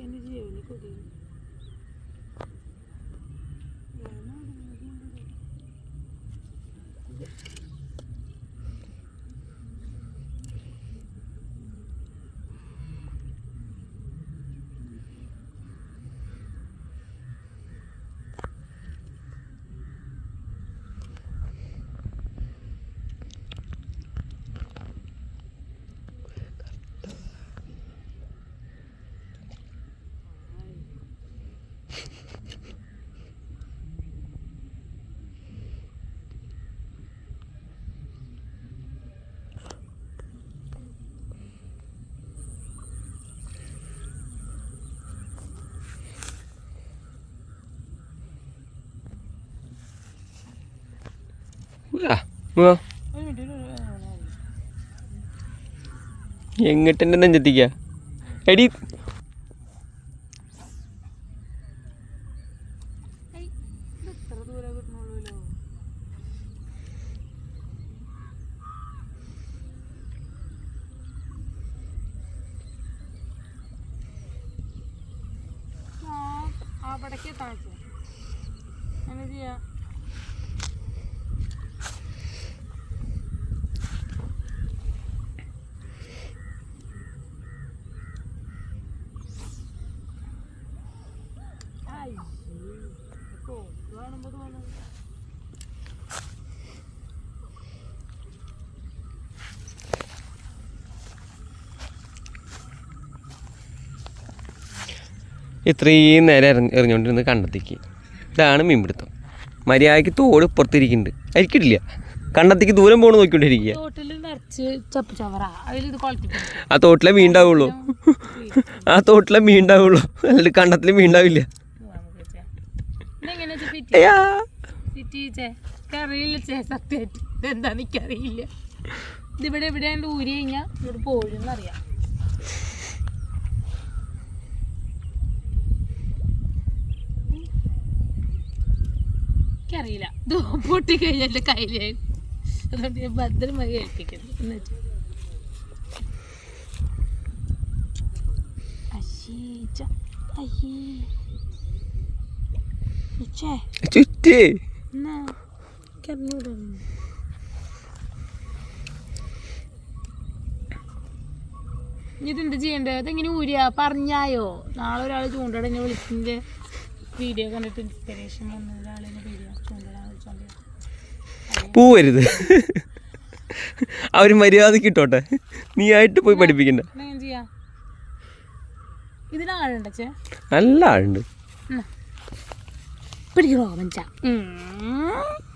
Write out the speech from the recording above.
എന്ത് ചെയ്യും കൊതി ആ, ഉവ്വ. ഒരു- ഒരു- എങ്ങിട്ട് എന്റെ നെഞ്ചെത്തിക്ക? എടി. ആ അവിടേക്ക് താഴ്ച അങ്ങനെ ചെയ്യാ? ഇത്രയും നേരം എറിഞ്ഞ് എറിഞ്ഞുകൊണ്ടിരുന്ന് കണ്ടത്തേക്ക്. ഇതാണ് മീൻപിടുത്തം. മര്യാദയ്ക്ക് തോട് ഇപ്പുറത്തിരിക്കുന്നുണ്ട് അരിക്കിട്ടില്ല കണ്ടത്തേക്ക് ദൂരം പോകണം നോക്കിക്കൊണ്ടിരിക്കുക. ആ തോട്ടിലെ മീണ്ടാവുള്ളൂ ആ തോട്ടിലെ മീണ്ടാവുള്ളൂ അല്ലെങ്കിൽ കണ്ടത്തിൽ മീൻ ഇതെന്താ എനിക്കറിയില്ല. ഇതിവിടെ എവിടെയാണ്ട് ഊരി കഴിഞ്ഞാൽ ഇവിടെ പോഴുന്നറിയാം എനിക്കറിയില്ല. ഇത് പൊട്ടി കഴിഞ്ഞാൽ എന്റെ കയ്യിലായി അതുകൊണ്ട് ഞാൻ ഭദ്രമായി ഏൽപ്പിക്കുന്നു. എന്നുവെച്ചാൽ അശീച്ച അയ്യേ. ചുറ്റ് ഇതെന്ത് ചെയ്യണ്ടേ അതെങ്ങനെ ഊരിയാ പറഞ്ഞായോ നാളെ ഒരാൾ ചൂണ്ടട എന്നെ വിളിച്ചിന്റെ വീഡിയോ കണ്ടിട്ട് ഇൻസ്പിറേഷൻ വന്ന ഒരാളെന്നെ വീഡിയോ ചൂണ്ടടാൻ വിളിച്ചോണ്ട് പോവരുത് അവർ മര്യാദയ്ക്ക് ഇട്ടോട്ടെ നീ ആയിട്ട് പോയി പഠിപ്പിക്കണ്ട. എന്നാ ഞാൻ ചെയ്യാ ഇതിനാളുണ്ടച്ചേ നല്ല ആളുണ്ട് പിടിക്കണോ മനുഷ്യ